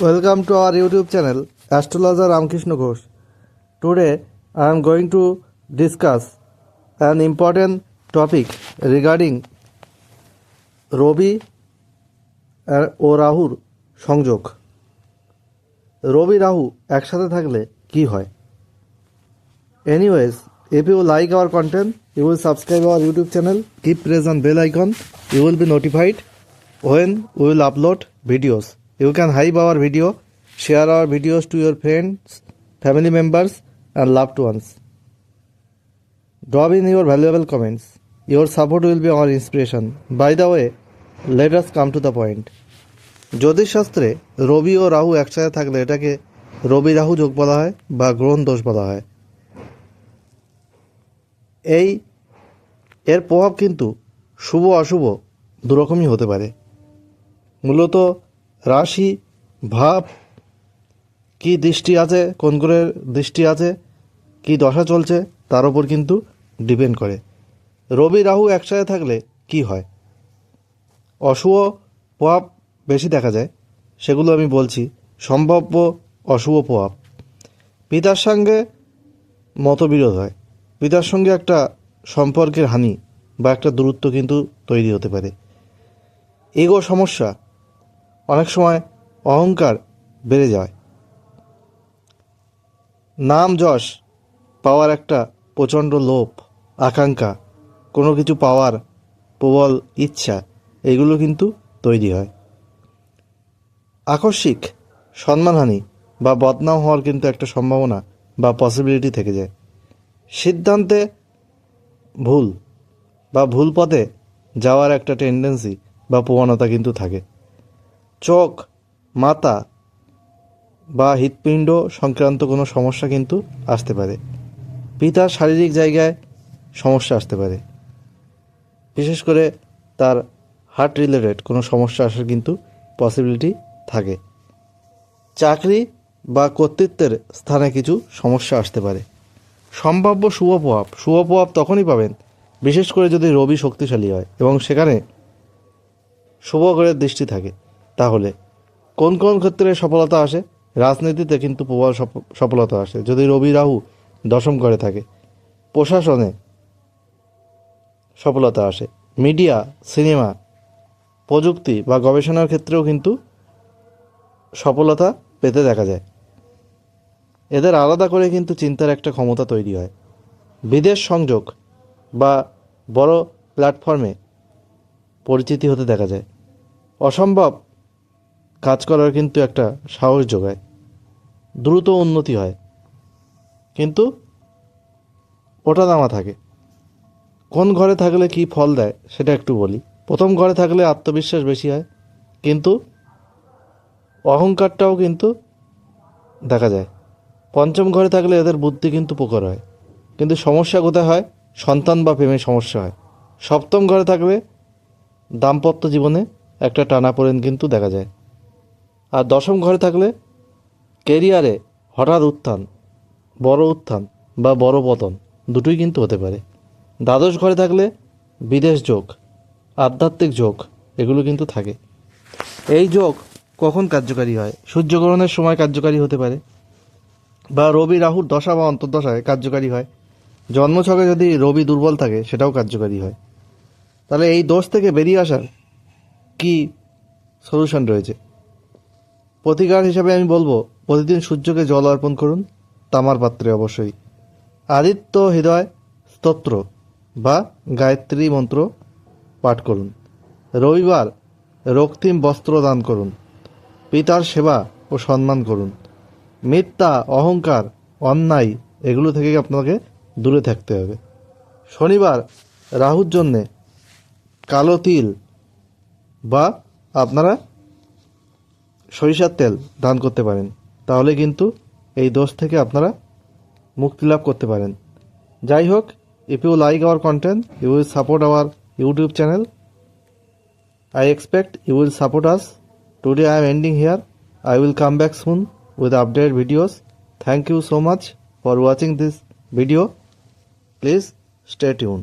Welcome to our YouTube channel astrologer Ramkrishna Ghosh today I am going to discuss an important topic regarding Rabi ও রাহুর সংযোগ। রবি রাহু একসাথে থাকলে কি হয়? Anyways if you like our content you will subscribe our YouTube channel keep press on bell icon you will be notified when will upload videos you can have our video share our videos to your friends family members and loved ones drop in your valuable comments your support will be our inspiration by the way let's come to the point জ্যোতিষশাস্ত্রে রবি ও রাহু একসাথে থাকলে এটাকে রবি রাহু যোগ বলা হয় বা গ্রহণ দোষ বলা হয়। এই, এর প্রভাব কিন্তু শুভ অশুভ দুরকমই হতে পারে। মূলত রাশি, ভাব, কি দৃষ্টি আছে, কোন গ্রহের দৃষ্টি আছে, কি দশা চলছে, তার উপর কিন্তু ডিপেন্ড করে। রবি রাহু একসাথে থাকলে কি হয়? অশুভ প্রভাব বেশি দেখা যায়, সেগুলো আমি বলছি। সম্ভাব্য অশুভ প্রভাব। পিতার সঙ্গে মতবিরোধ হয়। পিতার সঙ্গে একটা সম্পর্কের হানি বা একটা দূরত্ব কিন্তু তৈরি হতে পারে। এগো সমস্যা। অনেক সময় অহংকার বেড়ে যায়। নাম যশ, পাওয়ার একটা প্রচণ্ড লোভ, আকাঙ্ক্ষা, কোনো কিছু পাওয়ার প্রবল ইচ্ছা, এগুলো কিন্তু তৈরি হয়। আকস্মিক সম্মানহানি বা বদনাম হওয়ার কিন্তু একটা সম্ভাবনা বা পসিবিলিটি থেকে যায়। সিদ্ধান্তে ভুল বা ভুল পথে যাওয়ার একটা টেন্ডেন্সি বা প্রবণতা কিন্তু থাকে। চোখ, মাথা বা হৃৎপিণ্ড সংক্রান্ত কোনো সমস্যা কিন্তু আসতে পারে। পিতার শারীরিক জায়গায় সমস্যা আসতে পারে। বিশেষ করে তার হার্ট রিলেটেড কোনো সমস্যা আসার কিন্তু পসিবিলিটি থাকে। চাকরি বা কর্তৃত্বের স্থানে কিছু সমস্যা আসতে পারে। সম্ভাব্য শুভ প্রভাব শুভ প্রভাব তখনই পাবেন, বিশেষ করে যদি রবি শক্তিশালী হয় এবং সেখানে শুভ গ্রহের দৃষ্টি থাকে। তাহলে কোন কোন ক্ষেত্রে সফলতা আসে? রাজনীতিতে কিন্তু প্রবল সফ- সফলতা আসে। যদি রবি রাহু দশম ঘরে থাকে, প্রশাসনে সফলতা আসে। মিডিয়া, সিনেমা, প্রযুক্তি বা গবেষণার ক্ষেত্রেও কিন্তু সফলতা পেতে দেখা যায়। এদের আলাদা করে কিন্তু চিন্তার একটা ক্ষমতা তৈরি হয়। বিদেশ সংযোগ বা বড় প্ল্যাটফর্মে পরিচিতি হতে দেখা যায়। অসম্ভব কাজ করার কিন্তু একটা সাহস যোগায়। দ্রুত উন্নতি হয়। কিন্তু ওটা দামা থাকে। কোন ঘরে থাকলে কি ফল দেয় সেটা একটু বলি। প্রথম ঘরে থাকলে আত্মবিশ্বাস বেশি হয়, কিন্তু অহংকারটাও কিন্তু দেখা যায়। পঞ্চম ঘরে থাকলে এদের বুদ্ধি কিন্তু প্রখর হয়। কিন্তু সমস্যা কোথায় হয়? সন্তান বা প্রেমের সমস্যা হয়। সপ্তম ঘরে থাকলে দাম্পত্য জীবনে একটা টানাপোড়েন কিন্তু দেখা যায়। আর দশম ঘরে থাকলে কেরিয়ারে হঠাৎ উত্থান, বড় উত্থান বা বড় পতন দুটোই কিন্তু হতে পারে। দ্বাদশ ঘরে থাকলে বিদেশ যোগ, আধ্যাত্মিক যোগ এগুলো কিন্তু থাকে। এই যোগ কখন কার্যকারী হয়? সূর্যগ্রহণের সময় কার্যকারী হতে পারে বা রবি, রাহুর দশা বা অন্তর্দশায় কার্যকারী হয়। জন্মছকে যদি রবি দুর্বল থাকে, সেটাও কার্যকারী হয়। তাহলে এই দোষ থেকে বেরিয়ে আসার কি সলিউশন রয়েছে? প্রতিকার হিসাবে আমি বলব, প্রতিদিন সূর্যকে জল অর্পণ করুন, তামার পাত্রে অবশ্যই। আদিত্য হৃদয় স্তোত্র বা গায়ত্রী মন্ত্র পাঠ করুন। রবিবার রক্তিম বস্ত্র দান করুন। পিতার সেবা ও সম্মান করুন। মিথ্যা, অহংকার, অন্যায় এগুলো থেকে আপনাকে দূরে থাকতে হবে। শনিবার রাহুর জন্যে কালো তিল বা আপনারা সরিষার তেল দান করতে পারেন, তাহলে কিন্তু এই দোষ থেকে আপনারা মুক্তি লাভ করতে পারেন। যাই হোক if you like our content you will support our YouTube channel I expect you will support us today I am ending here I will come back soon with update videos thank you so much for watching this video please stay tune